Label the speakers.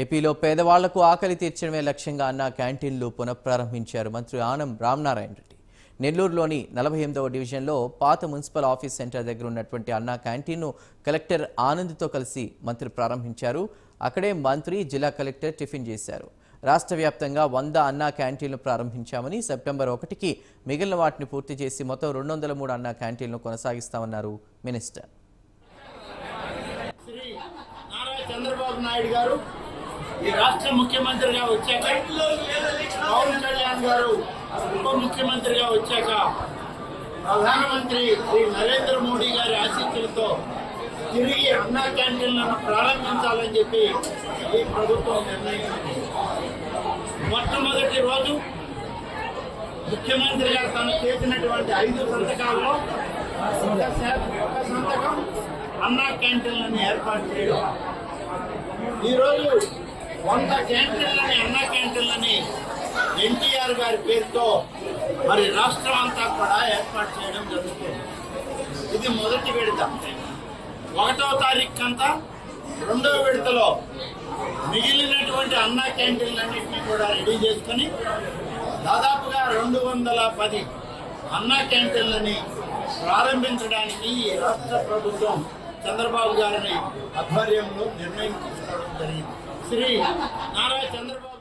Speaker 1: ఏపీలో పేదవాళ్ళకు ఆకలి తీర్చడమే లక్ష్యంగా అన్న క్యాంటీన్లు పునఃప్రారంభించారు మంత్రి ఆనం రామనారాయణ రెడ్డి. నెల్లూరులోని నలభై ఎనిమిదవ డివిజన్లో పాత మున్సిపల్ ఆఫీస్ సెంటర్ దగ్గర ఉన్నటువంటి అన్నా క్యాంటీన్ను కలెక్టర్ ఆనంద్తో కలిసి మంత్రి ప్రారంభించారు. అక్కడే మంత్రి జిల్లా కలెక్టర్ టిఫిన్ చేశారు. రాష్ట్ర వ్యాప్తంగా వంద అన్నా క్యాంటీన్లు ప్రారంభించామని సెప్టెంబర్ ఒకటికి మిగిలిన వాటిని పూర్తి చేసి మొత్తం రెండు వందల మూడు అన్నా క్యాంటీన్లు కొనసాగిస్తామన్నారు మినిస్టర్.
Speaker 2: చంద్రబాబు నాయుడు గారు ఈ రాష్ట్ర ముఖ్యమంత్రిగా వచ్చాక పవన్ కళ్యాణ్ గారు ఉప ముఖ్యమంత్రిగా వచ్చాక ప్రధానమంత్రి శ్రీ నరేంద్ర మోడీ గారి ఆశీస్సులతో తిరిగి అన్నా క్యాంటీన్లను ప్రారంభించాలని చెప్పి ఈ ప్రభుత్వం నిర్ణయించింది. మొట్టమొదటి రోజు ముఖ్యమంత్రిగా తను చేసినటువంటి ఐదు సంతకాల్లో ఒక సంతకం అన్నా క్యాంటీన్లను ఏర్పాటు చేయడం. ఈరోజు వంద క్యాంటీన్లని అన్నా క్యాంటీన్లని ఎన్టీఆర్ గారి పేరుతో మరి రాష్ట్రం అంతా కూడా ఏర్పాటు చేయడం జరుగుతుంది. ఇది మొదటి విడత. ఒకటో తారీఖు అంతా రెండో విడతలో మిగిలినటువంటి అన్న క్యాంటీన్లన్నింటినీ కూడా రెడీ చేసుకొని దాదాపుగా రెండు వందల పది అన్నా క్యాంటీన్లని ప్రారంభించడానికి ఈ రాష్ట్ర ప్రభుత్వం చంద్రబాబు గారిని ఆధ్వర్యంలో నిర్ణయం తీసుకోవడం జరిగింది. శ్రీ నారా చంద్రబాబు